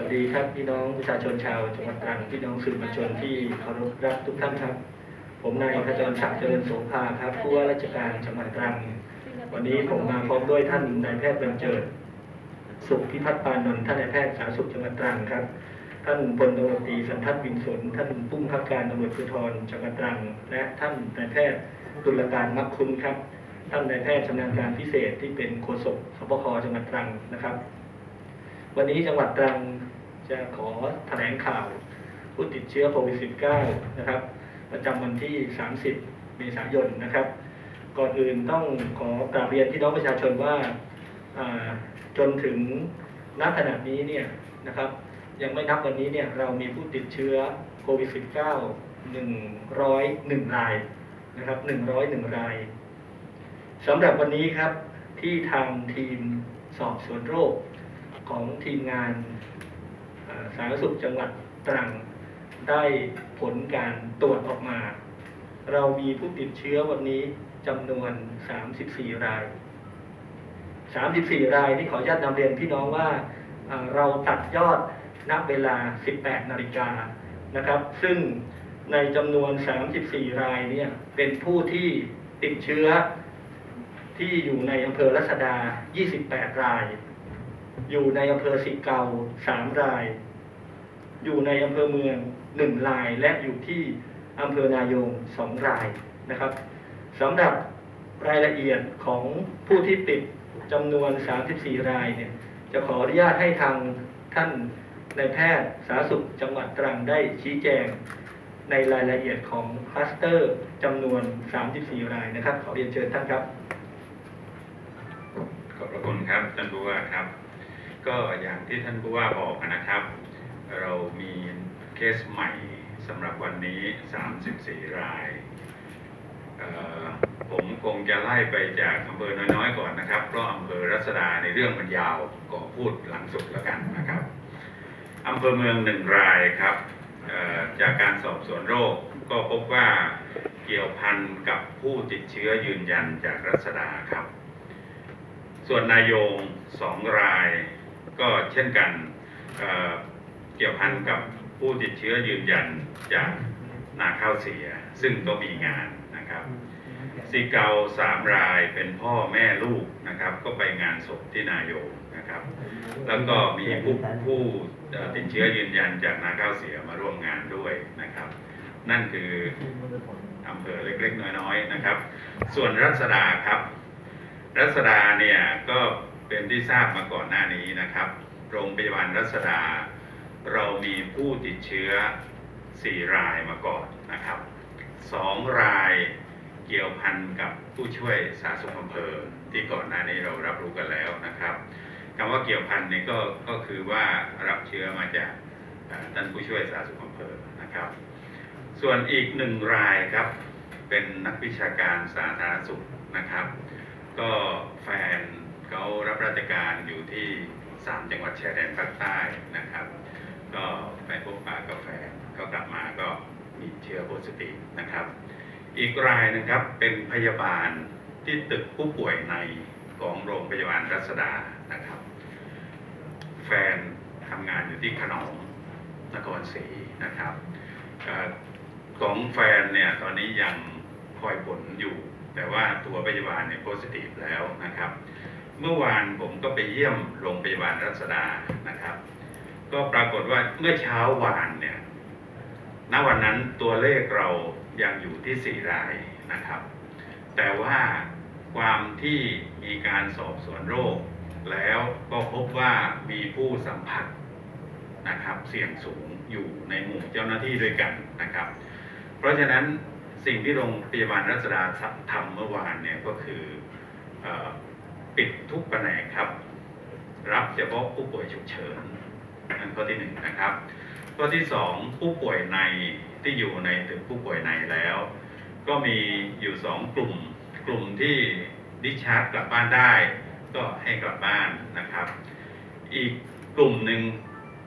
วัสดีครับพี่น้องประชาชนชาวจังหวัดตรังพี่น้องสื่อมวลชนที่เคารพรักทุกท่านครับ ผมนายขจรศักดิ์เจริญโสภาครับผู้ว่าราชการจังหวัดตรัง วันนี้ผมมาพร้อมด้วยท่านนายแพทย์บรรเจิด สุขพิพัฒน์ปานนท์ท่านนายแพทย์สาธารณสุขจังหวัดตรังครับ ท่านพลตำรวจตรีสันทัศน์วินสนท่านผู้บังคับการตำรวจภูธรจังหวัดตรัง และท่านนายแพทย์ตุลการมักคุณครับ ท่านนายแพทย์ชำนาญการพิเศษที่เป็นโฆษกสบคจังหวัดตรังนะครับ วันนี้จังหวัดตรังจะขอแถลงข่าวผู้ติดเชื้อโควิด -19 นะครับ ประจำวันที่ 30 เมษายนนะครับ ก่อนอื่นต้องขอกราบเรียนพี่น้องประชาชนว่าอ่าจนถึงณขณะนี้เนี่ยนะครับ ยังไม่นับวันนี้เนี่ยเรามีผู้ติดเชื้อโควิด -19 101 รายนะครับ 101 รายสำหรับวันนี้ครับที่ทางทีมสอบสวนโรค ของทีมงานสาธารณสุขจังหวัดตรังได้ผลการตรวจออกมา เรามีผู้ติดเชื้อวันนี้จำนวน 34 ราย 34 รายที่ขออนุญาตนำเรียนพี่น้องว่าเราตัดยอดณเวลา 18 นาฬิกานะครับ ซึ่งในจำนวน 34 รายเนี่ยเป็นผู้ที่ติดเชื้อที่อยู่ในอำเภอรัศดา 28 ราย อยู่ในอำเภอสิเกา3ราย อยู่ในอำเภอเมือง1ราย และอยู่ที่อำเภอนายง2รายนะครับสำหรับรายละเอียดของผู้ที่ติดจำนวน 34 รายเนี่ยจะขออนุญาตให้ทางท่านนายแพทย์สาธารณสุขจังหวัดตรังได้ชี้แจง ในรายละเอียดของคลัสเตอร์จำนวน 34 รายนะครับ ขอเรียนเชิญท่านครับ ขอบพระคุณครับท่านผู้ว่าครับ ก็อย่างที่ท่านผู้ว่าบอกนะครับ เรามีเคสใหม่สำหรับวันนี้ 34 ราย ผมคงจะไล่ไปจากอำเภอน้อยๆก่อนนะครับ เพราะอำเภอรัศดาในเรื่องมันยาวก็พูดหลังสุดแล้วกันนะครับอำเภอเมืองหนึ่งรายครับจากการสอบสวนโรคก็พบว่าเกี่ยวพันกับผู้ติดเชื้อยืนยันจากรัศดาครับ ส่วนนายงสองราย ก็เช่นกันเอ่อเกี่ยวพันกับผู้ติดเชื้อยืนยันจากนาข้าวเสีย ซึ่งก็มีงานนะครับสีเกาสามรายเป็นพ่อแม่ลูกนะครับ ก็ไปงานศพที่นายงนะครับ แล้วก็มีผู้ผู้เอ่อติดเชื้อยืนยันจากนาข้าวเสียมาร่วมงานด้วยนะครับ นั่นคืออำเภอเล็กๆ น้อยๆนะครับ ส่วนรัศดาครับ รัศดาเนี่ยก็ เป็นที่ทราบมาก่อนหน้านี้นะครับ โรงพยาบาลรัศดา เรามีผู้ติดเชื้อ 4 รายมาก่อนนะครับ 2 รายเกี่ยวพันกับผู้ช่วยสาธารณสุขอำเภอที่ก่อนหน้านี้เรารับรู้กันแล้วนะครับคำว่าเกี่ยวพันนี่ก็ก็คือว่ารับเชื้อมาจากท่านผู้ช่วยสาธารณสุขอำเภอนะครับ ส่วนอีกหนึ่งรายครับเป็นนักวิชาการสาธารณสุขนะครับ ก็แฟน ราชการอยู่ที่สามจังหวัดชายแดนภาคใต้นะครับ ก็ไปพบปะกับแฟก็กลับมาก็มีเชื้อโพซิทีฟนะครับ อีกรายนะครับเป็นพยาบาลที่ตึกผู้ป่วยในของโรงพยาบาลรัศดานะครับ แฟนทำงานอยู่ที่ขนมนครศรีนะครับอของแฟนเนี่ยตอนนี้ยังคอยผลอยู่ แต่ว่าตัวพยาบาลเนี่ยโพสิทีฟแล้วนะครับ เมื่อวานผมก็ไปเยี่ยมโรงพยาบาลรัศดานะครับ ก็ปรากฏว่าเมื่อเช้าวานเนี่ยณวันนั้นตัวเลขเรายังอยู่ที่4รายนะครับ แต่ว่าความที่มีการสอบสวนโรค แล้วก็พบว่ามีผู้สัมผัสนะครับ เสี่ยงสูงอยู่ในหมู่เจ้าหน้าที่ด้วยกันนะครับ เพราะฉะนั้นสิ่งที่โรงพยาบาลรัศดาทำเมื่อวานเนี่ยก็คืออ ปิดทุกแผนกครับ รับเฉพาะผู้ป่วยฉุกเฉินนั่นข้อที่หนึ่งนะครับข้อที่สองผู้ป่วยในที่อยู่ในตึกผู้ป่วยในแล้ว ก็มีอยู่สองกลุ่ม กลุ่มที่ดิชาร์จกลับบ้านได้ ก็ให้กลับบ้านนะครับ อีกกลุ่มหนึ่ง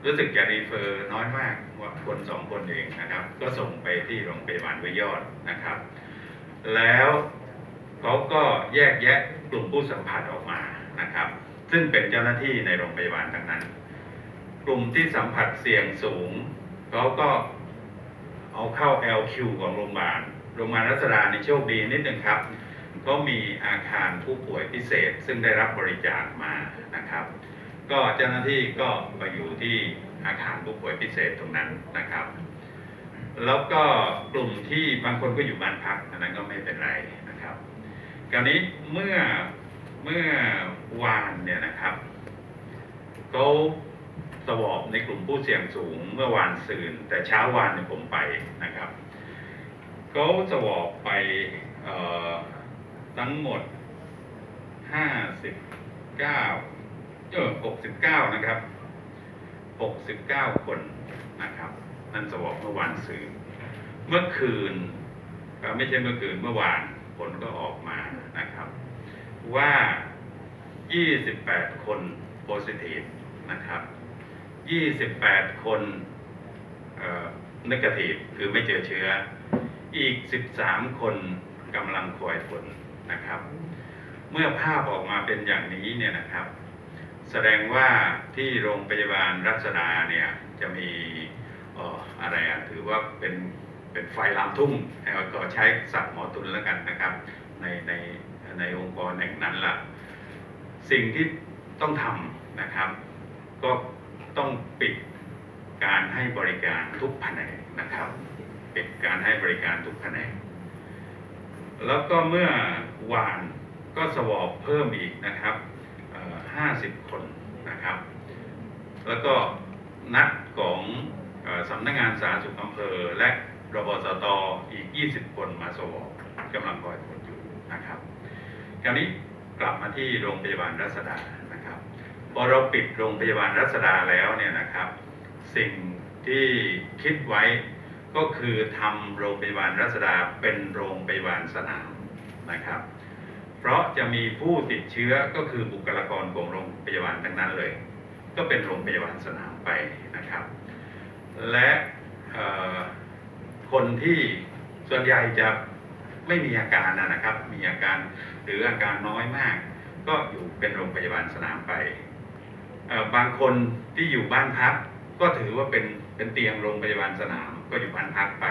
รู้สึกจะรีเฟอร์น้อยมากว่าคนสองคนเองนะครับ ก็ส่งไปที่โรงพยาบาลวิยอดนะครับ แล้วเขาก็แยกแยะ ลุ่มผู้สัมผัสออกมานะครับ ซึ่งเป็นเจ้าหน้าที่ในโรงพยาบาลทั้งนั้น กลุ่มที่สัมผัสเสี่ยงสูงเขาก็เอาเข้า LQ ของโรงพยาบาล โรงพยาบาลรัศดาในโชคดีนิดหนึ่งครับ ก็มีอาคารผู้ป่วยพิเศษ ซึ่งได้รับบริจาคมานะครับ ก็เจ้าหน้าที่ก็ไปอยู่ที่อาคารผู้ป่วยพิเศษตรงนั้นนะครับ แล้วก็กลุ่มที่บางคนก็อยู่บ้านพักอันนั้นก็ไม่เป็นไร คราวนี้เมื่อเมื่อวานเนี่ยนะครับเขาสวอบในกลุ่มผู้เสี่ยงสูงเมื่อวานซืนแต่เช้าวานเนี่ยผมไปนะครับเขาสวอบไปทั้งหมดห้าสิบเก้าเออหกสิบเก้านะครับหกสิบเก้าคนนะครับ นั่นสวอปเมื่อวานซืนเมื่อคืนไม่ใช่เมื่อคืนเมื่อวานผลก็ออกมา นะครับ ว่า 28 คนโพซิทีฟนะครับ 28 คนเอ่อนกาทีฟคือไม่เจอเชื้อ อีก 13 คนกำลังคอยผลนะครับ เมื่อภาพออกมาเป็นอย่างนี้เนี่ยนะครับ แสดงว่าที่โรงพยาบาลรัชดาเนี่ยจะมีอะไรอะถือว่าเป็นเป็นไฟลามทุ่งเอาก็ใช้ศัพท์หมอตุลแล้วกันนะครับ ในในในองค์กรแห่งนั้นล่ะ สิ่งที่ต้องทำนะครับ ก็ต้องปิดการให้บริการทุกแผนกนะครับ ปิดการให้บริการทุกแผนกแล้วก็เมื่อวานก็สวอบเพิ่มอีกนะครับเอ่อ50คนนะครับ แล้วก็นัดของอสำนักงานสาธารณสุขอำเภอและรบสตอีก 20 คนมาสวอบกำลังคอยผลอยู่น คราวนี้กลับมาที่โรงพยาบาลรัศดานะครับพอเราปิดโรงพยาบาลรัศดาแล้วเนี่ยนะครับ สิ่งที่คิดไว้ก็คือทำโรงพยาบาลรัศดาเป็นโรงพยาบาลสนามนะครับ เพราะจะมีผู้ติดเชื้อก็คือบุคลากรของโรงพยาบาลทั้งนั้นเลย ก็เป็นโรงพยาบาลสนามไปนะครับ และคนที่ส่วนใหญ่จะ ไม่มีอาการนะครับ มีอาการหรืออาการน้อยมาก ก็อยู่เป็นโรงพยาบาลสนามไปบางคนที่อยู่บ้านพักก็ถือว่าเป็นเป็นเตียงโรงพยาบาลสนามก็อยู่บ้านพักไป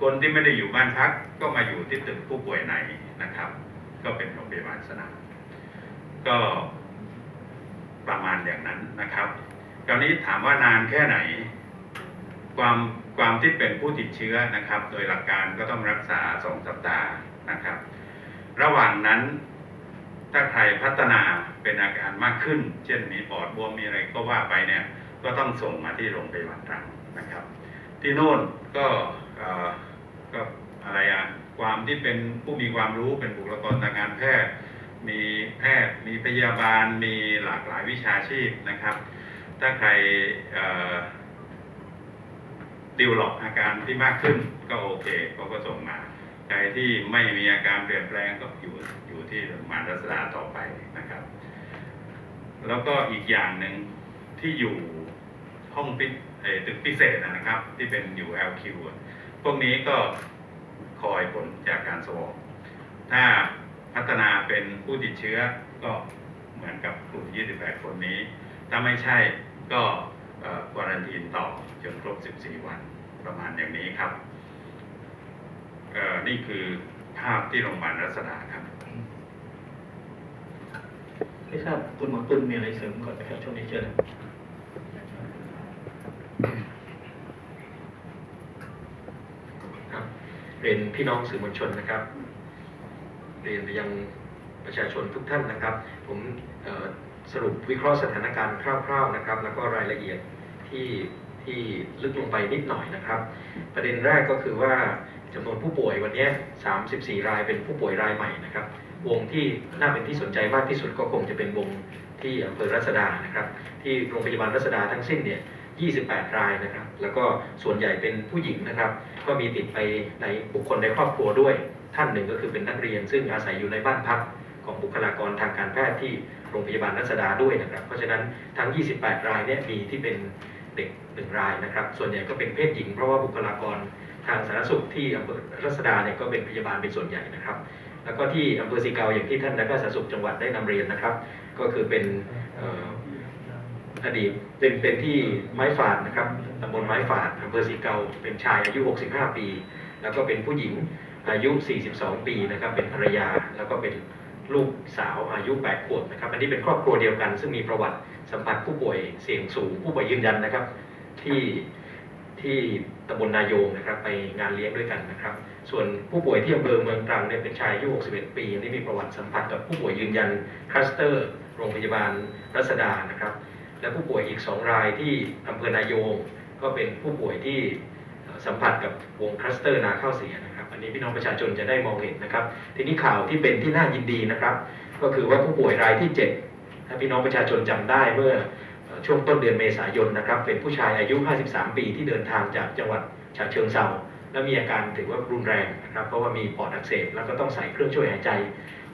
คนที่ไม่ได้อยู่บ้านพักก็มาอยู่ที่ตึกผู้ป่วยในนะครับ ก็เป็นโรงพยาบาลสนามก็ประมาณอย่างนั้นนะครับคราวนี้ถามว่านานแค่ไหน ความความที่เป็นผู้ติดเชื้อนะครับ โดยหลักการก็ต้องรักษาสองสัปดาห์นะครับ ระหว่างนั้นถ้าใครพัฒนาเป็นอาการมากขึ้น เช่นมีปอดบวมมีอะไรก็ว่าไปเนี่ยก็ต้องส่งมาที่โรงพยาบาลตรังนะครับ ที่โน่นก็เอ่อก็อะไรอะความที่เป็นผู้มีความรู้เป็นบุคลากรทางการแพทย์ มีแพทย์ มีพยาบาลมีหลากหลายวิชาชีพนะครับ ถ้าใครเอ่อ ดิวหลอกอาการที่มากขึ้นก็โอเคเขาก็ส่งมาใครที่ไม่มีอาการเปลี่ยนแปลงก็อยู่อยู่ที่โรงพยาบาลรัศดาต่อไปนะครับ แล้วก็อีกอย่างหนึ่งที่อยู่ห้องพิตึกพิเศษนะครับ ที่เป็นอยู่ LQ พวกนี้ก็คอยผลจากการสวอปถ้าพัฒนาเป็นผู้ติดเชื้อก็เหมือนกับกลุ่ม 28 คนนี้ ถ้าไม่ใช่ก็ควอรันทีนต่อจนครบ 14 วัน ประมาณอย่างนี้ครับเอ่อนี่คือภาพที่โรงพยาบาลรัศดาครับไม่ทราบคุณหมอตุลมีอะไรเสริมก่อนไหมครับช่วงนี้เชิญครับเรียนพี่น้องสื่อมวลชนนะครับ เรียนไปยังประชาชนทุกท่านนะครับ ผมเอ่อสรุปวิเคราะห์สถานการณ์คร่าว ๆนะครับ แล้วก็รายละเอียดที่ ที่ลึกลงไปนิดหน่อยนะครับ ประเด็นแรกก็คือว่าจำนวนผู้ป่วยวันนี้ 34 รายเป็นผู้ป่วยรายใหม่นะครับ วงที่น่าเป็นที่สนใจมากที่สุดก็คงจะเป็นวงที่อำเภอรัศดานะครับ ที่โรงพยาบาลรัศดาทั้งสิ้นเนี่ย 28 รายนะครับ แล้วก็ส่วนใหญ่เป็นผู้หญิงนะครับ ก็มีติดไปในบุคคลในครอบครัวด้วย ท่านหนึ่งก็คือเป็นนักเรียน ซึ่งอาศัยอยู่ในบ้านพักของบุคลากรทางการแพทย์ที่โรงพยาบาลรัศดาด้วยนะครับ เพราะฉะนั้นทั้ง 28 รายเนี่ยมีที่เป็น เด็กหนึ่งรายนะครับ ส่วนใหญ่ก็เป็นเพศหญิง เพราะว่าบุคลากรทางสาธารณสุขที่อำเภอรัศดาเนี่ยก็เป็นพยาบาลเป็นส่วนใหญ่นะครับ แล้วก็ที่อำเภอสีเกาอย่างที่ท่านนายแพทย์สาธารณสุขจังหวัดได้นำเรียนนะครับ ก็คือเป็นเอ่ออดีตเป็นเป็นที่ไม้ฝาดนะครับตำบลไม้ฝาดอำเภอสีเกาเป็นชายอายุ 65 ปี แล้วก็เป็นผู้หญิงอายุ 42 ปีนะครับ เป็นภรรยาแล้วก็เป็นลูกสาวอายุ 8 ขวบนะครับ อันนี้เป็นครอบครัวเดียวกัน ซึ่งมีประวัติ สัมผัสผู้ป่วยเสี่ยงสูงผู้ป่วยยืนยันนะครับ ที่ที่ตำบลนายงนะครับไปงานเลี้ยงด้วยกันนะครับ ส่วนผู้ป่วยที่อำเภอเมืองตรังเนี่ยเป็นชายอายุ61 ปีอันนี้มีประวัติสัมผัสกับผู้ป่วยยืนยันคลัสเตอร์โรงพยาบาลรัศดานะครับ และผู้ป่วยอีก 2 รายที่อำเภอนายงก็เป็นผู้ป่วยที่สัมผัสกับวงคลัสเตอร์นาข้าวเสียนะครับอันนี้พี่น้องประชาชนจะได้มองเห็นนะครับ ทีนี้ข่าวที่เป็นที่น่ายินดีนะครับ ก็คือว่าผู้ป่วยรายที่ 7 ถ้าพี่น้องประชาชนจำได้เมื่อช่วงต้นเดือนเมษายนนะครับ เป็นผู้ชายอายุ 53 ปีที่เดินทางจากจังหวัดฉะเชิงเทราและมีอาการถือว่ารุนแรงนะครับเพราะว่ามีปอดอักเสบแล้วก็ต้องใส่เครื่องช่วยหายใจ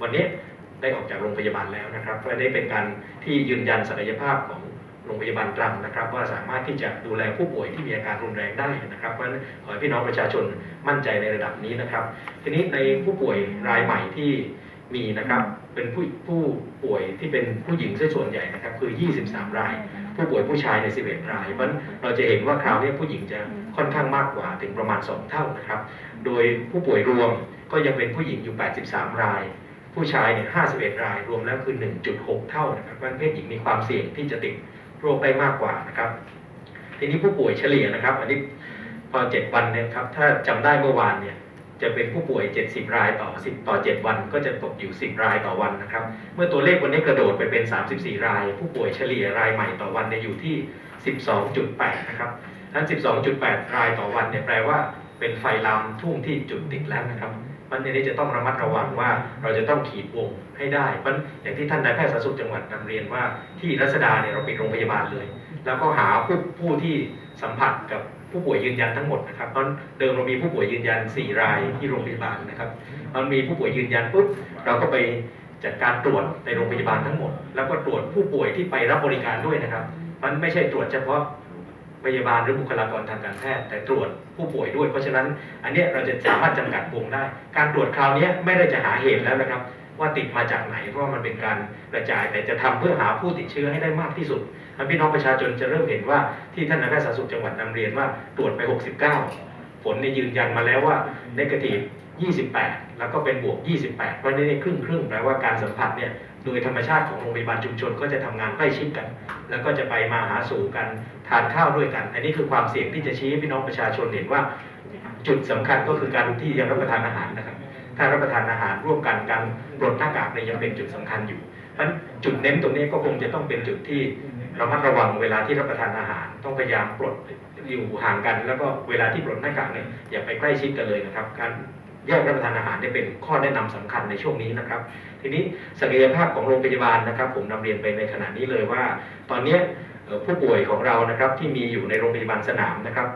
วันนี้ได้ออกจากโรงพยาบาลแล้วนะครับก็ได้เป็นการที่ยืนยันศักยภาพของโรงพยาบาลตรังนะครับ ว่าสามารถที่จะดูแลผู้ป่วยที่มีอาการรุนแรงได้นะครับเพราะฉะนั้นขอให้พี่น้องประชาชนมั่นใจในระดับนี้นะครับ ทีนี้ในผู้ป่วยรายใหม่ที่ มีนะครับเป็นผู้ผู้ป่วยที่เป็นผู้หญิงซะส่วนใหญ่นะครับคือ 23 ราย ผู้ป่วยผู้ชายใน 11 รายเพราะฉะนั้นเราจะเห็นว่าคราวนี้ผู้หญิงจะค่อนข้างมากกว่าถึงประมาณ 2 เท่านะครับ โดยผู้ป่วยรวมก็ยังเป็นผู้หญิงอยู่ 83 ราย ผู้ชายเนี่ย51 ราย รวมแล้วคือ 1.6 เท่านะครับเพราะฉะนั้นเพศหญิงมีความเสี่ยงที่จะติดโรคได้มากกว่านะครับ ทีนี้ผู้ป่วยเฉลี่ยนะครับ อันนี้พอ 7 วันเนี่ยครับถ้าจำได้เมื่อวานเนี่ย จะเป็นผู้ป่วย 70 รายต่อ 10 ต่อ 7 วัน ก็จะตกอยู่ 10 รายต่อวันนะครับ เมื่อตัวเลขวันนี้กระโดดไปเป็น 34 ราย ผู้ป่วยเฉลี่ยรายใหม่ต่อวันเนี่ยอยู่ที่ 12.8 นะครับนั้น 12.8 รายต่อวันเนี่ยแปลว่าเป็นไฟลามทุ่งที่จุดติดแล้วนะครับมันในนี้จะต้องระมัดระวังว่าเราจะต้องขีดวงให้ได้เพราะอย่างที่ท่านนายแพทย์สาธารณสุขจังหวัดนำเรียนว่าที่รัศดาเนี่ยเราปิดโรงพยาบาลเลย แล้วก็หาผู้ผู้ที่ สัมผัสกับผู้ป่วยยืนยันทั้งหมดนะครับเพราะเดิมเรามีผู้ป่วยยืนยัน 4 รายที่โรงพยาบาลนะครับมันมีผู้ป่วยยืนยันปุ๊บเราก็ไปจัดการตรวจในโรงพยาบาลทั้งหมด แล้วก็ตรวจผู้ป่วยที่ไปรับบริการด้วยนะครับมันไม่ใช่ตรวจเฉพาะพยาบาลหรือบุคลากรทางการแพทย์ แต่ตรวจผู้ป่วยด้วย เพราะฉะนั้นอันเนี้ยเราจะสามารถจำกัดวงได้ การตรวจคราวนี้ไม่ได้จะหาเหตุแล้วนะครับ ว่าติดมาจากไหนเพราะมันเป็นการกระจายแต่จะทำเพื่อหาผู้ติดเชื้อให้ได้มากที่สุด แล้วพี่น้องประชาชนจะเริ่มเห็นว่าที่ท่านนายแพทย์สาธารณสุขจังหวัดนำเรียนว่าตรวจไป 69 ผลเนี่ยยืนยันมาแล้วว่าเนกาทีฟ28 แล้วก็เป็นบวก 28 เพราะฉะนั้นเนี่ยครึ่งครึ่งแปลว่าการสัมผัสเนี่ยโดยธรรมชาติของโรงพยาบาลชุมชนก็จะทำงานใกล้ชิดกัน แล้วก็จะไปมาหาสู่กันทานข้าวด้วยกัน อันนี้คือความเสี่ยงที่จะชี้พี่น้องประชาชนเห็นว่า จุดสำคัญก็คือการที่ยังรับประทานอาหารนะครับถ้ารับประทานอาหารร่วมกันการปลดหน้ากากเนี่ยยังเป็นจุดสำคัญอยู่เพราะจุดเน้นตรงนี้ก็คงจะต้องเป็นจุดที่ ระมัดระวังเวลาที่รับประทานอาหาร ต้องพยายามปลดอยู่ห่างกัน แล้วก็เวลาที่ปลดหน้ากากเนี่ยอย่าไปใกล้ชิดกันเลยนะครับ การแยกรับประทานอาหารเนี่ยเป็นข้อแนะนำสำคัญในช่วงนี้นะครับ ทีนี้ศักยภาพของโรงพยาบาลนะครับ ผมนำเรียนไปในขณะนี้เลยว่า ตอนเนี้ผู้ป่วยของเรานะครับที่มีอยู่ในโรงพยาบาลสนามนะครับ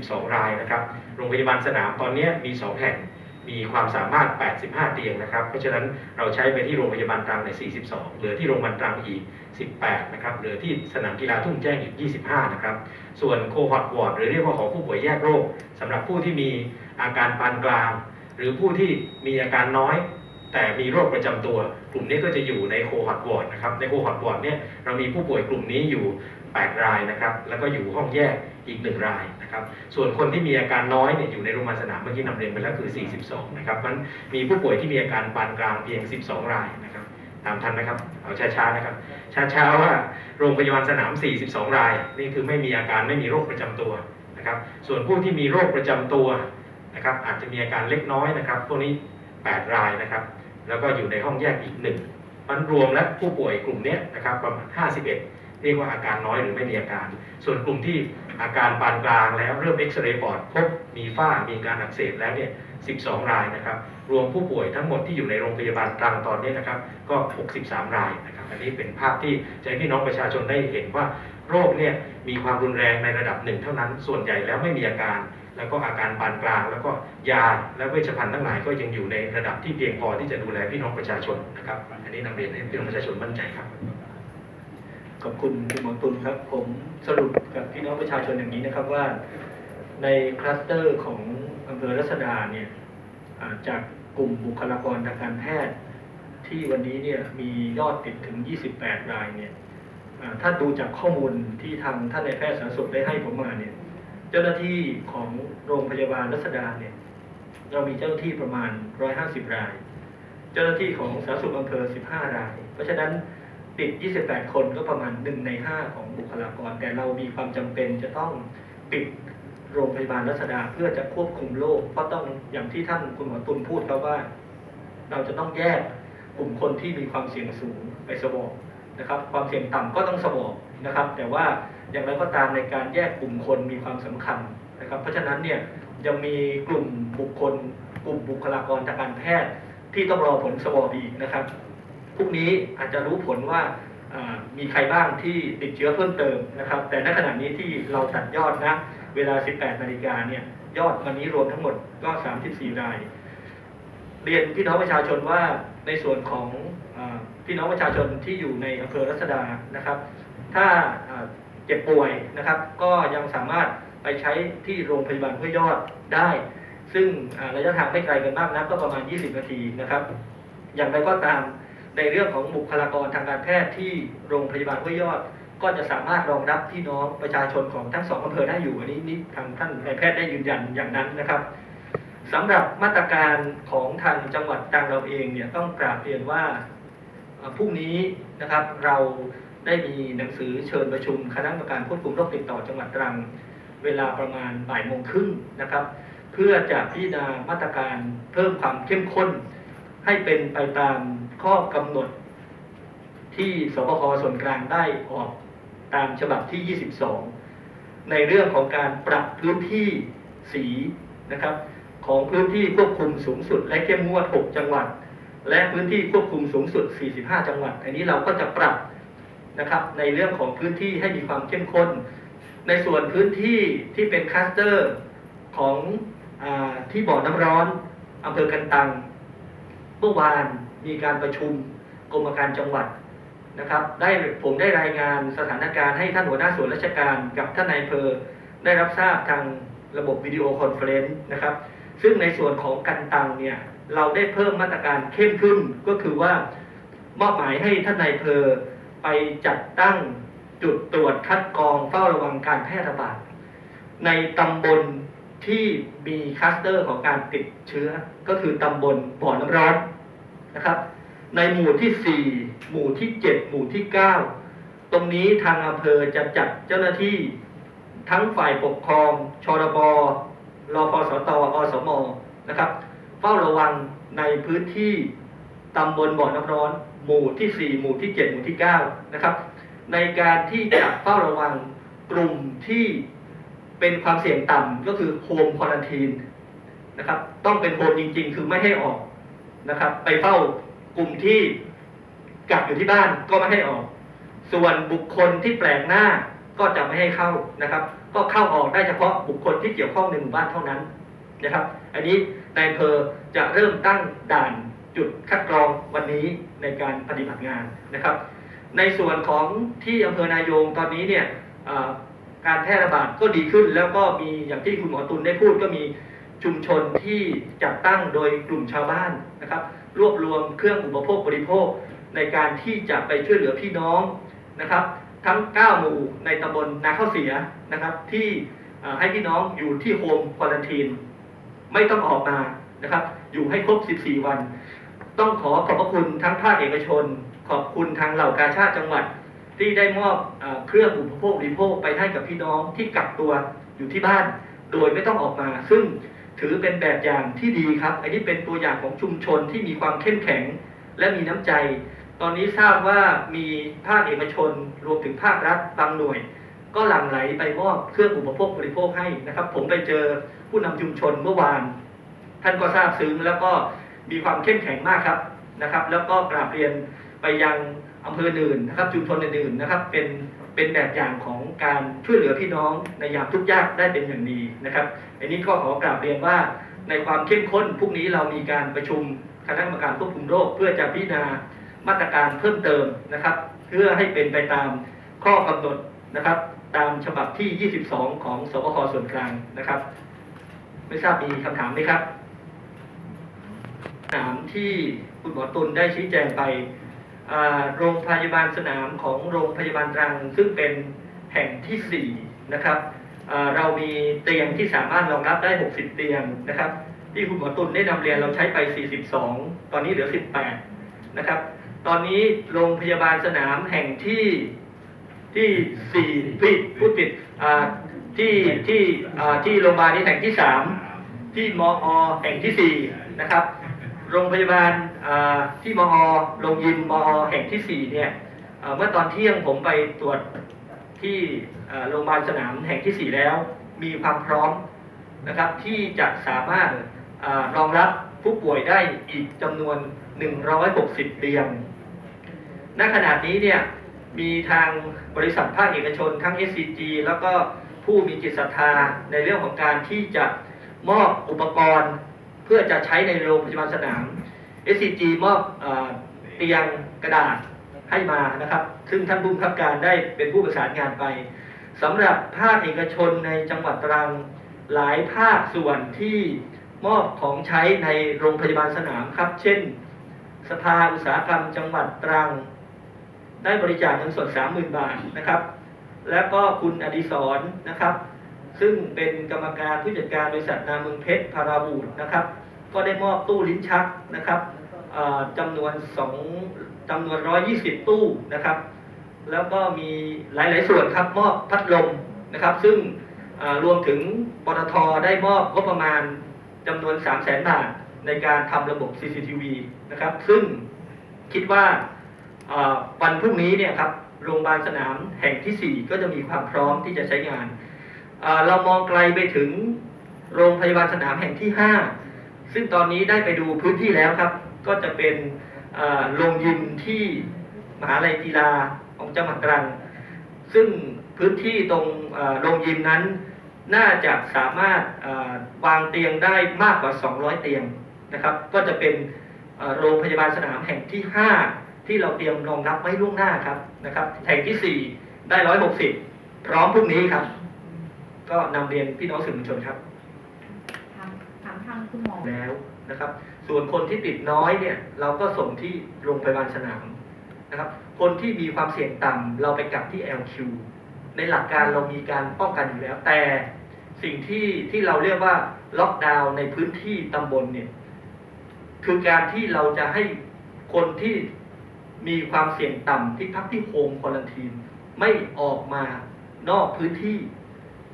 42 รายนะครับ โรงพยาบาลสนามตอนนี้มี 2 แห่ง มีความสามารถ 85 เตียงนะครับ เพราะฉะนั้นเราใช้ไปที่โรงพยาบาลตรังใน 42 เหลือที่โรงพยาบาลตรังอีก 18 นะครับ เหลือที่สนามกีฬาทุ่งแจ้งอีก 25 นะครับ ส่วนโคฮอตวอร์ดหรือเรียกว่าหอผู้ป่วยแยกโรคสำหรับผู้ที่มีอาการปานกลาง หรือผู้ที่มีอาการน้อย แต่มีโรคประจำตัว กลุ่มนี้ก็จะอยู่ในโคฮอตวอร์ดนะครับ ในโคฮอตวอร์ดเนี่ยเรามีผู้ป่วยกลุ่มนี้อยู่ 8 รายนะครับ แล้วก็อยู่ห้องแยกอีก 1 รายนะครับ ส่วนคนที่มีอาการน้อยเนี่ยอยู่ในโรงพยาบาลสนามเมื่อกี้นำเรียนไปแล้วคือ 42 นะครับมันมีผู้ป่วยที่มีอาการปานกลางเพียง 12 รายนะครับตามทันนะครับ เอาช้าๆนะครับ ช้าๆว่าโรงพยาบาลสนาม 42 ราย นี่คือไม่มีอาการไม่มีโรคประจำตัวนะครับ ส่วนผู้ที่มีโรคประจำตัวนะครับ อาจจะมีอาการเล็กน้อยนะครับ พวกนี้ 8 รายนะครับ แล้วก็อยู่ในห้องแยกอีกหนึ่งมันรวมและผู้ป่วยกลุ่มนี้นะครับประมาณ 51 เรียกว่าอาการน้อยหรือไม่มีอาการ ส่วนกลุ่มที่อาการปานกลางแล้วเริ่มเอ็กซเรย์ปอดพบมีฝ้ามีการอักเสบแล้วเนี่ย 12 รายนะครับ รวมผู้ป่วยทั้งหมดที่อยู่ในโรงพยาบาลตรังตอนนี้นะครับ ก็ 63 รายนะครับ อันนี้เป็นภาพที่จะให้พี่น้องประชาชนได้เห็นว่าโรคเนี่ยมีความรุนแรงในระดับหนึ่งเท่านั้น ส่วนใหญ่แล้วไม่มีอาการ แล้วก็อาการปานกลาง แล้วก็ยาและเวชภัณฑ์ทั้งหลายก็ยังอยู่ในระดับที่เพียงพอที่จะดูแลพี่น้องประชาชนนะครับ อันนี้นำเรียนให้พี่น้องประชาชนมั่นใจครับ ขอบคุณคุณหมอตุลครับ ผมสรุปกับพี่น้องประชาชนอย่างนี้นะครับว่า ในคลัสเตอร์ของอำเภอรัศดาเนี่ยจากกลุ่มบุคลากรทางการแพทย์ ที่วันนี้เนี่ยมียอดติดถึง 28 รายเนี่ยถ้าดูจากข้อมูลที่ทางท่านนายแพทย์สาธารณสุขได้ให้ผมมาเนี่ยเจ้าหน้าที่ของโรงพยาบาลรัศดาเนี่ยเรามีเจ้าหน้าที่ประมาณ 150 ราย เจ้าหน้าที่ของสาธารณสุขอำเภอ 15 ราย เพราะฉะนั้น ติด 28 คนก็ประมาณ 1 ใน 5 ของบุคลากร แต่เรามีความจำเป็นจะต้องปิดโรงพยาบาลรัศดาเพื่อจะควบคุมโรคเพราะต้องอย่างที่ท่านคุณหมอตุลพูดครับว่า เราจะต้องแยกกลุ่มคนที่มีความเสี่ยงสูงไปสวอปนะครับ ความเสี่ยงต่ำก็ต้องสวอปนะครับ แต่ว่าอย่างไรก็ตามในการแยกกลุ่มคนมีความสำคัญนะครับ เพราะฉะนั้นเนี่ยยังมีกลุ่มบุคคล กลุ่มบุคลากรทางการแพทย์ที่ต้องรอผลสวอปอีกนะครับ พรุ่งนี้อาจจะรู้ผลว่ามีใครบ้างที่ติดเชื้อเพิ่มเติมนะครับ แต่ณขณะนี้ที่เราตัดยอดนะ เวลา 18 นาฬิกาเนี่ยยอดวันนี้รวมทั้งหมดก็ 34 ราย เรียนพี่น้องประชาชนว่าในส่วนของอพี่น้องประชาชนที่อยู่ในอำเภอรัศดานะครับ ถ้าเจ็บป่วยนะครับ ก็ยังสามารถไปใช้ที่โรงพยาบาลห้วยยอดได้ ซึ่งระยะทางไม่ไกลกันมากนักก็ประมาณ 20 นาทีนะครับ อย่างไรก็ตาม ในเรื่องของบุคลากรทางการแพทย์ที่โรงพยาบาลห้วยยอด ก็จะสามารถรองรับพี่น้องประชาชนของทั้งสองอำเภอได้อยู่อันนี้นี่ทางท่านนายแพทย์ได้ยืนยันอย่างนั้นนะครับสำหรับมาตรการของทางจังหวัดตรังเราเองเนี่ยต้องกราบเรียนว่าพรุ่งนี้นะครับเราได้มีหนังสือเชิญประชุมคณะกรรมการควบคุมโรคติดต่อจังหวัดตรัง เวลาประมาณบ่ายโมงครึ่งนะครับ เพื่อจะพิจารณามาตรการเพิ่มความเข้มข้น ให้เป็นไปตาม ข้อกำหนดที่สบคส่วนกลางได้ออกตามฉบับที่ 22 ในเรื่องของการปรับพื้นที่สีนะครับของพื้นที่ควบคุมสูงสุด และเข้มงวด 6 จังหวัด และพื้นที่ควบคุมสูงสุด 45 จังหวัด อันนี้เราก็จะปรับนะครับในเรื่องของพื้นที่ให้มีความเข้มข้น ในส่วนพื้นที่ที่เป็นคลัสเตอร์ของอที่บ่อน้ำร้อนอำเภอกันตังเมื่อวาน มีการประชุมกรมการจังหวัดนะครับ ได้ผมได้รายงานสถานการณ์ให้ท่านหัวหน้าส่วนราชการกับท่านนายอำเภอได้รับทราบทางระบบวิดีโอคอนเฟรนซ์นะครับ ซึ่งในส่วนของกันตังเนี่ยเราได้เพิ่มมาตรการเข้มขึ้นก็คือว่ามอบหมายให้ท่านนายเภอไปจัดตั้งจุดตรวจคัดกรองเฝ้าระวังการแพร่ระบาดในตำบลที่มีคลัสเตอร์ของการติดเชื้อ ก็คือตำบลบ่อน้ำร้อน นะครับ ในหมู่ที่ 4 หมู่ที่ 7 หมู่ที่ 9 ตรงนี้ทางอำเภอจะจัดเจ้าหน้าที่ทั้งฝ่ายปกครองชรบรพสตอสมนะครับเฝ้าระวังในพื้นที่ตำบลบ่อน้ำร้อน หมู่ที่ 4 หมู่ที่ 7 หมู่ที่ 9 นะครับ ในการที่จะเฝ้าระวังกลุ่มที่เป็นความเสี่ยงต่ำก็คือโฮมควอลันทีนนะครับ ต้องเป็นโฮมจริง ๆ คือไม่ให้ออก นะครับ ไปเฝ้ากลุ่มที่กักอยู่ที่บ้านก็ไม่ให้ออก ส่วนบุคคลที่แปลกหน้าก็จะไม่ให้เข้านะครับ ก็เข้าออกได้เฉพาะบุคคลที่เกี่ยวข้องในหมู่บ้านเท่านั้นนะครับ อันนี้นายอำเภอจะเริ่มตั้งด่านจุดคัดกรองวันนี้ในการปฏิบัติงานนะครับ ในส่วนของที่อำเภอนายงตอนนี้เนี่ยการแพร่ระบาดก็ดีขึ้น แล้วก็มีอย่างที่คุณหมอตุลได้พูดก็มีชุมชนที่จัดตั้งโดยกลุ่มชาวบ้าน นะครับรวบรวมเครื่องอุปโภคบริโภคในการที่จะไปช่วยเหลือพี่น้องนะครับ ทั้ง 9 หมู่ในตำบลนาข้าวเสียนะครับที่ให้พี่น้องอยู่ที่โฮมควอลันทีนไม่ต้องออกมานะครับ อยู่ให้ครบ 14 วัน ต้องขอขอบพระคุณทั้งภาคเอกชน ขอบคุณทางเหล่ากาชาติจังหวัด ที่ได้มอบอเครื่องอุปโภคบริโภคไปให้กับพี่น้องที่กักตัวอยู่ที่บ้าน โดยไม่ต้องออกมา ซึ่ง ถือเป็นแบบอย่างที่ดีครับอันนี้เป็นตัวอย่างของชุมชนที่มีความเข้มแข็งและมีน้ำใจ ตอนนี้ทราบว่ามีภาคเอกชนรวมถึงภาครัฐบางหน่วย ก็หลั่งไหลไปมอบเครื่องอุปโภคบริโภคให้นะครับ ผมไปเจอผู้นำชุมชนเมื่อวาน ท่านก็ทราบซึ้งแล้วก็มีความเข้มแข็งมากครับนะครับ แล้วก็กราบเรียนไปยังอำเภออื่นนะครับ ชุมชนอื่นๆนะครับ เป็น เป็นแบบอย่างของการช่วยเหลือพี่น้องในยามทุกข์ยากได้เป็นอย่างดีนะครับ อันนี้ก็ขอกราบเรียนว่าในความเข้มข้นพรุ่งนี้เรามีการประชุมคณะกรรมการควบคุมโรค เพื่อจะพิจารณามาตรการเพิ่มเติมนะครับ เพื่อให้เป็นไปตามข้อกำหนดนะครับ ตามฉบับที่ 22 ของสบคส่วนกลางนะครับ ไม่ทราบมีคำถามไหมครับถามที่คุณหมอตุลได้ชี้แจงไป โรงพยาบาลสนามของโรงพยาบาลตรัง ซึ่งเป็นแห่งที่4นะครับอ่าเรามีเตียงที่สามารถรองรับได้ 60 เตียงนะครับ ที่คุณหมอตุลได้นำเรียนเราใช้ไป 42 ตอนนี้เหลือ 18 นะครับ ตอนนี้โรงพยาบาลสนามแห่งที่ที่สี่ผิดพูดผิดอ่าที่ที่อ่าที่โรงพยาบาลนี้แห่งที่สามที่มอแห่งที่สี่นะครับ โรงพยาบาลอ่า ที่มอโรงยิมมอแห่งที่สี่เนี่ยเมื่อตอนเที่ยงผมไปตรวจที่โรงพยาบาลสนามแห่งที่สี่แล้ว มีความพร้อมนะครับที่จะสามารถอรองรับผู้ป่วยได้อีกจำนวน 160 เตียง ณ ขณะนี้เนี่ยมีทางบริษัทภาคเอกชนทั้ง SCG แล้วก็ผู้มีจิตศรัทธาในเรื่องของการที่จะมอบอุปกรณ์ เพื่อจะใช้ในโรงพยาบาลสนาม SCG มอบเออเตียงกระดาษให้มานะครับ ซึ่งท่านผู้บังคับการได้เป็นผู้ประสานงานไปสำหรับภาคเอกชนในจังหวัดตรังหลายภาคส่วนที่มอบของใช้ในโรงพยาบาลสนามครับ เช่น สภาอุตสาหกรรมจังหวัดตรัง ได้บริจาคเงินสด 30,000 บาทนะครับ แล้วก็คุณอดิศรนะครับ ซึ่งเป็นกรรมการผู้จัดการบริษัทนาเมืองเพชรพาราบูดนะครับ ก็ได้มอบตู้ลิ้นชักนะครับเอ่อจำนวน2จำนวน 120 ตู้นะครับ แล้วก็มีหลาย ๆ ส่วนครับมอบพัดลมนะครับ ซึ่งรวมถึงปตทได้มอบงบประมาณจำนวน 3 0 0 0 0 0บาทในการทำระบบ CCTV นะครับ ซึ่งคิดว่าวันพรุ่งนี้เนี่ยครับโรงพยาบาลสนามแห่งที่ 4 ก็จะมีความพร้อมที่จะใช้งาน เรามองไกลไปถึงโรงพยาบาลสนามแห่งที่ 5 ซึ่งตอนนี้ได้ไปดูพื้นที่แล้วครับ ก็จะเป็นโรงยิมที่มหาลัยกีฬาของจังหวัดตรัง ซึ่งพื้นที่ตรงโรงยิมนั้น น่าจะสามารถวางเตียงได้มากกว่า 200 เตียงนะครับ ก็จะเป็นโรงพยาบาลสนามแห่งที่ 5 ที่เราเตรียมรองรับไว้ล่วงหน้าครับนะครับ แห่งที่ 4 ได้ 160 พร้อมพรุ่งนี้ครับ ก็นำเรียนพี่น้องสื่อมวลชนครับ ถามถามทางคุณหมอ แล้วนะครับ ส่วนคนที่ติดน้อยเนี่ย เราก็ส่งที่โรงพยาบาลสนามนะครับ คนที่มีความเสี่ยงต่ำเราไปกักที่ LQ ในหลักการเรามีการป้องกันอยู่แล้ว แต่สิ่งที่ที่เราเรียกว่าล็อกดาวน์ในพื้นที่ตำบลเนี่ย คือการที่เราจะให้คนที่มีความเสี่ยงต่ำที่พักที่โฮมควอลันทีนไม่ออกมานอกพื้นที่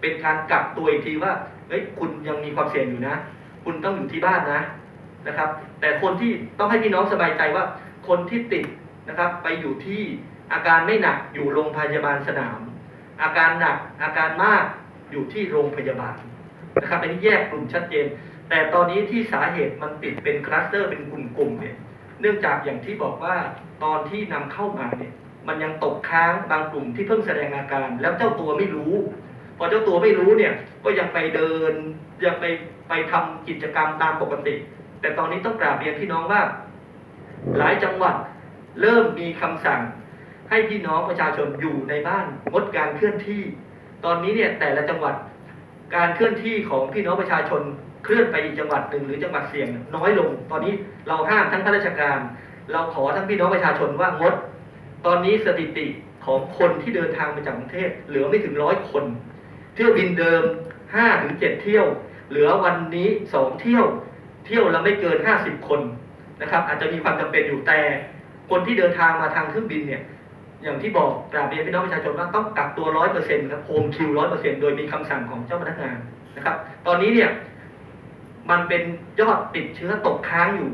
เป็นการกักตัวอีกทีว่าเฮ้ยคุณยังมีความเสี่ยงอยู่นะ คุณต้องอยู่ที่บ้านนะนะครับ แต่คนที่ต้องให้พี่น้องสบายใจว่าคนที่ติดนะครับ ไปอยู่ที่อาการไม่หนักอยู่โรงพยาบาลสนาม อาการหนักอาการมากอยู่ที่โรงพยาบาลนะครับอันนี้แยกกลุ่มชัดเจน แต่ตอนนี้ที่สาเหตุมันติดเป็นคลัสเตอร์เป็นกลุ่มๆเนี่ยเนื่องจากอย่างที่บอกว่าตอนที่นำเข้ามาเนี่ยมันยังตกค้างบางกลุ่มที่เพิ่งแสดงอาการ แล้วเจ้าตัวไม่รู้ พอเจ้าตัวไม่รู้เนี่ย ก็ยังไปเดินยังไปไปทำกิจกรรมตามปกติ แต่ตอนนี้ต้องกราบเรียนพี่น้องว่า หลายจังหวัดเริ่มมีคำสั่ง ให้พี่น้องประชาชนอยู่ในบ้านงดการเคลื่อนที่ ตอนนี้เนี่ยแต่ละจังหวัดการเคลื่อนที่ของพี่น้องประชาชนเคลื่อนไปอีกจังหวัดหนึ่งหรือจังหวัดเสี่ยงน้อยลง ตอนนี้เราห้ามทั้งข้าราชการ เราขอทั้งพี่น้องประชาชนว่างด ตอนนี้สถิติของคนที่เดินทางมาจากกรุงเทพเหลือไม่ถึงร้อยคน เที่ยวบินเดิม5ถึง7เที่ยว เหลือวันนี้ 2 เที่ยว เที่ยวละไม่เกิน 50 คนนะครับ อาจจะมีความจำเป็นอยู่แต่ คนที่เดินทางมาทางเครื่องบินเนี่ยอย่างที่บอกกราบเรียนพี่น้องประชาชนว่าต้องกักตัวร้อยเปอร์เซ็นต์ครับโฮมคิวร้อยเปอร์เซ็นต์โดยมีคำสั่งของเจ้าพนักงานนะครับ ตอนนี้เนี่ย มันเป็นยอดติดเชื้อตกค้างอยู่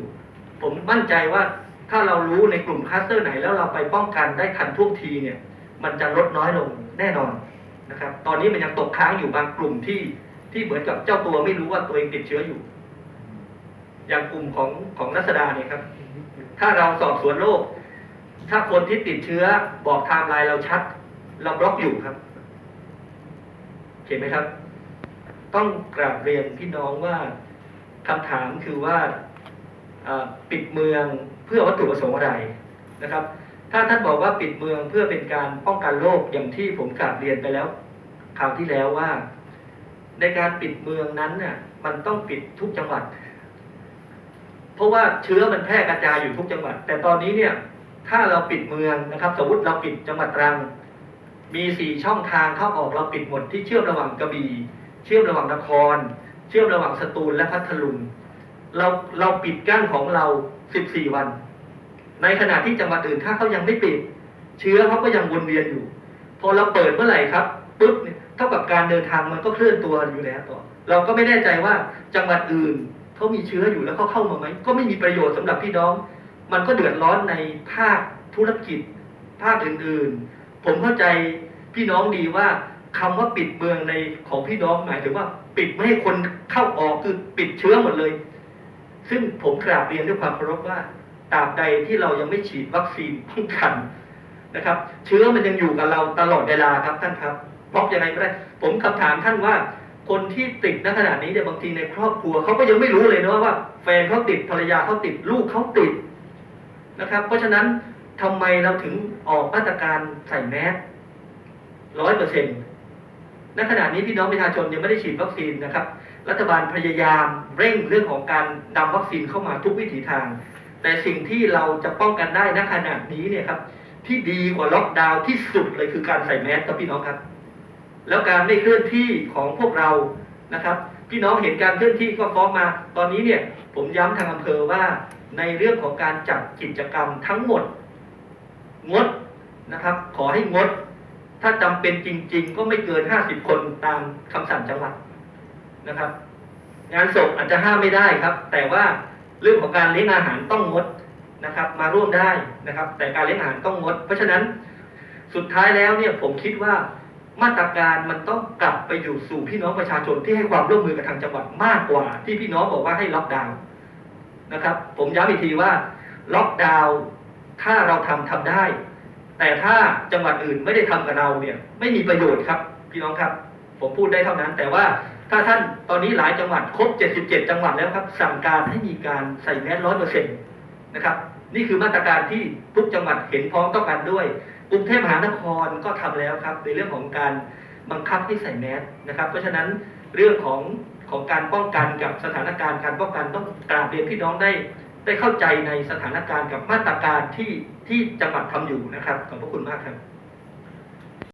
ผมมั่นใจว่าถ้าเรารู้ในกลุ่มคลัสเตอร์ไหนแล้วเราไปป้องกันได้ทันท่วงทีเนี่ย มันจะลดน้อยลงแน่นอน นะครับ ตอนนี้มันยังตกค้างอยู่บางกลุ่มที่ที่เหมือนกับเจ้าตัวไม่รู้ว่าตัวเองติดเชื้ออยู่ อย่างกลุ่มของของนัสดาเนี่ยครับ ถ้าเราสอบสวนโรคถ้าคนที่ติดเชื้อบอกไทม์ไลน์เราชัด เราบล็อกอยู่ครับเห็นไหมครับ ต้องกราบเรียนพี่น้องว่าคำถามคือว่าปิดเมืองเพื่อวัตถุประสงค์อะไรนะครับ ถ้าท่านบอกว่าปิดเมืองเพื่อเป็นการป้องกันโรคอย่างที่ผมกราบเรียนไปแล้วคราวที่แล้วว่า ในการปิดเมืองนั้นน่ะ มันต้องปิดทุกจังหวัด เพราะว่าเชื้อมันแพร่กระจายอยู่ทุกจังหวัด แต่ตอนนี้เนี่ย ถ้าเราปิดเมืองนะครับ สมมติเราปิดจังหวัดตรัง มีสี่ช่องทางเข้าออกเราปิดหมดที่เชื่อมระหว่างกระบี่เชื่อมระหว่างนคร เชื่อมระหว่างสตูลและพัทลุงเราเราปิดกั้นของเรา 14 วัน ในขณะที่จังหวัดอื่นถ้าเขายังไม่ปิด เชื้อเขาก็ยังวนเวียนอยู่ พอเราเปิดเมื่อไหร่ครับปุ๊บเนี่ยเท่ากับการเดินทางมันก็เคลื่อนตัวอยู่แล้วต่อ เราก็ไม่แน่ใจว่าจังหวัดอื่นเขามีเชื้ออยู่แล้วเขาเข้ามาไหมก็ไม่มีประโยชน์สำหรับพี่น้อง มันก็เดือดร้อนในภาคธุรกิจ ภาคอื่นๆ ผมเข้าใจพี่น้องดีว่าคำว่าปิดเมืองในของพี่น้องหมายถึงว่าปิดไม่ให้คนเข้าออกคือปิดเชื้อหมดเลย ซึ่งผมกราบเรียนด้วยความเคารพว่า ตราบใดที่เรายังไม่ฉีดวัคซีนป้องกันนะครับ เชื้อมันยังอยู่กับเราตลอดเวลาครับท่านครับบล็อกยังไงก็ได้ ผมคำถามท่านว่าคนที่ติดณขณะนี้เนี่ยบางทีในครอบครัวเขาก็ยังไม่รู้เลยนะว่า แฟนเขาติดภรรยาเขาติดลูกเขาติดนะครับ เพราะฉะนั้นทำไมเราถึงออกมาตรการใส่แมสร้อยเปอร์เซ็นต์ณขณะนี้พี่น้องประชาชนยังไม่ได้ฉีดวัคซีนนะครับ รัฐบาลพยายามเร่งเรื่องของการนำวัคซีนเข้ามาทุกวิถีทาง แต่สิ่งที่เราจะป้องกันได้ณขณะนี้เนี่ยครับ ที่ดีกว่าล็อกดาวน์ที่สุดเลยคือการใส่แมสครับพี่น้องครับ แล้วการไม่เคลื่อนที่ของพวกเรานะครับพี่น้องเห็นการเคลื่อนที่ก็ฟ้องมา ตอนนี้เนี่ยผมย้ำทางอำเภอว่าในเรื่องของการจัดกิจกรรมทั้งหมด งดนะครับ ขอให้งด ถ้าจำเป็นจริง ๆ ก็ไม่เกิน 50 คนตามคำสั่งจังหวัดนะครับ งานศพอาจจะห้ามไม่ได้ครับ แต่ว่า เรื่องของการเลี้ยงอาหารต้องงดนะครับ มาร่วมได้นะครับ แต่การเลี้ยงอาหารต้องงด เพราะฉะนั้นสุดท้ายแล้วเนี่ยผมคิดว่ามาตรการมันต้องกลับไปอยู่สู่พี่น้องประชาชนที่ให้ความร่วมมือกับทางจังหวัดมากกว่า ที่พี่น้องบอกว่าให้ล็อกดาวน์นะครับ ผมย้ำอีกทีว่าล็อกดาวน์ถ้าเราทำทำได้ แต่ถ้าจังหวัดอื่นไม่ได้ทำกับเราเนี่ย ไม่มีประโยชน์ครับ พี่น้องครับ ผมพูดได้เท่านั้น แต่ว่า ถ้าท่านตอนนี้หลายจังหวัดครบ 77 จังหวัดแล้วครับ สั่งการให้มีการใส่แมสร้อยเปอร์เซ็นต์นะครับนี่คือมาตรการที่ทุกจังหวัดเห็นพ้องต้องกันด้วยกรุงเทพมหานครก็ทำแล้วครับ ในเรื่องของการบังคับให้ใส่แมสนะครับ เพราะฉะนั้นเรื่องของของการป้องกันกับสถานการณ์การป้องกันต้องกราบเรียนพี่น้องได้ ได้เข้าใจในสถานการณ์กับมาตรการที่ที่จังหวัดทำอยู่นะครับขอบพระคุณมากครับ